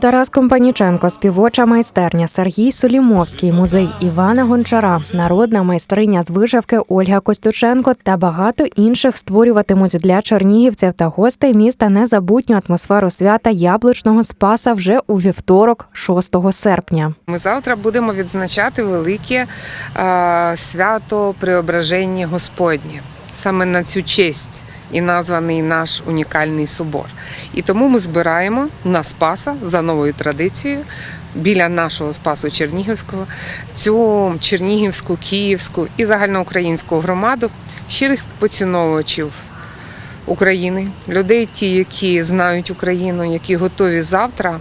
Тарас Компаніченко, співоча майстерня, Сергій Солімовський, музей Івана Гончара, народна майстриня з вишивки Ольга Костюченко та багато інших створюватимуть для чернігівців та гостей міста незабутню атмосферу свята яблучного спаса вже у вівторок, 6 серпня. Ми завтра будемо відзначати велике е, свято Преображення Господнє. Саме на цю честь і названий наш унікальний собор. І тому ми збираємо на Спаса за новою традицією. Біля нашого Спасу Чернігівського цю чернігівську, київську і загальноукраїнську громаду щирих поціновувачів України, людей, ті, які знають Україну, які готові завтра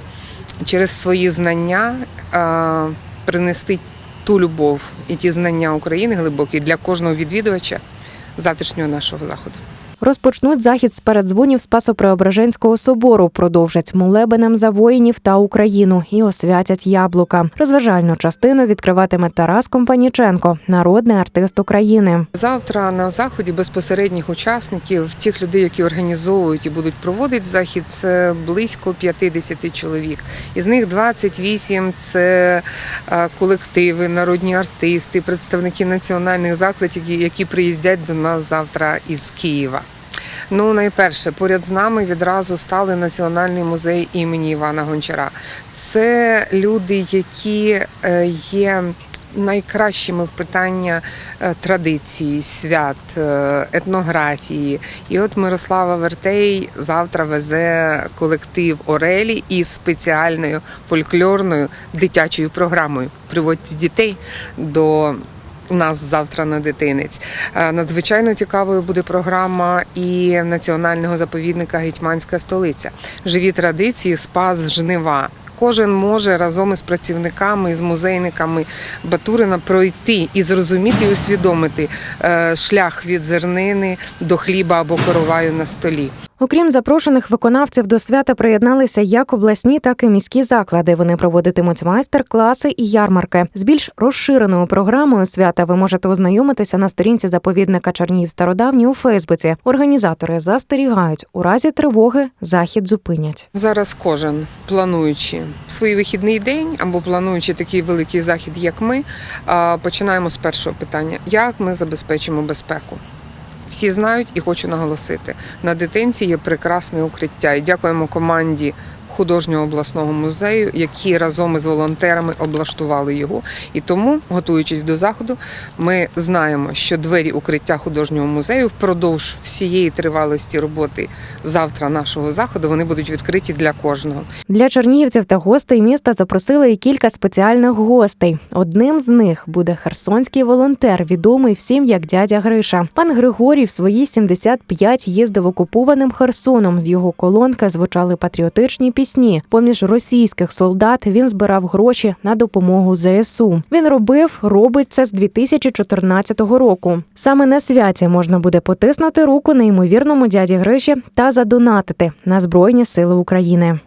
через свої знання принести ту любов і ті знання України глибокі для кожного відвідувача завтрашнього нашого заходу. Розпочнуть захід з передзвонів Спасо-Преображенського собору, продовжать молебенем за воїнів та Україну і освятять яблука. Розважальну частину відкриватиме Тарас Компаніченко, народний артист України. Завтра на заході безпосередніх учасників, тих людей, які організовують і будуть проводити захід, це близько 50 чоловік. Із них 28 – це е, колективи, народні артисти, представники національних закладів, які приїздять до нас завтра із Києва. Ну, найперше, поряд з нами відразу стали Національний музей імені Івана Гончара. Це люди, які е, є найкращими в питання е, традиції, свят, е, етнографії. І от Мирослава Вертей завтра везе колектив Орелі із спеціальною фольклорною дитячою програмою. Приводьте дітей до нас завтра на дитинець. Е, Надзвичайно цікавою буде програма і національного заповідника Гетьманська столиця. Живі традиції, спас жнива. Кожен може разом із працівниками, з музейниками Батурина пройти і зрозуміти і усвідомити е, шлях від зернини до хліба або короваю на столі. Окрім запрошених виконавців до свята приєдналися як обласні, так і міські заклади. Вони проводитимуть майстер-класи і ярмарки. З більш розширеною програмою свята ви можете ознайомитися на сторінці заповідника Чернігів Стародавні у Фейсбуці. Організатори застерігають, у разі тривоги захід зупинять. Зараз кожен плануючи свій вихідний день або плануючи такий великий захід, як ми, починаємо з першого питання: як ми забезпечимо безпеку? Всі знають і хочу наголосити: на дитинці є прекрасне укриття. І дякуємо команді художнього обласного музею, які разом із волонтерами облаштували його. І тому, готуючись до заходу, ми знаємо, що двері укриття художнього музею впродовж всієї тривалості роботи завтра нашого заходу вони будуть відкриті для кожного. Для чернігівців та гостей міста запросили і кілька спеціальних гостей. Одним з них буде херсонський волонтер, відомий всім як дядя Гриша. Пан Григорій в свої 75 їздив окупованим Херсоном. З його колонки звучали патріотичні пісні. Поміж російських солдат він збирав гроші на допомогу ЗСУ. Він робив, робить це з 2014 року. Саме на святі можна буде потиснути руку неймовірному дяді Гриші та задонатити на Збройні Сили України.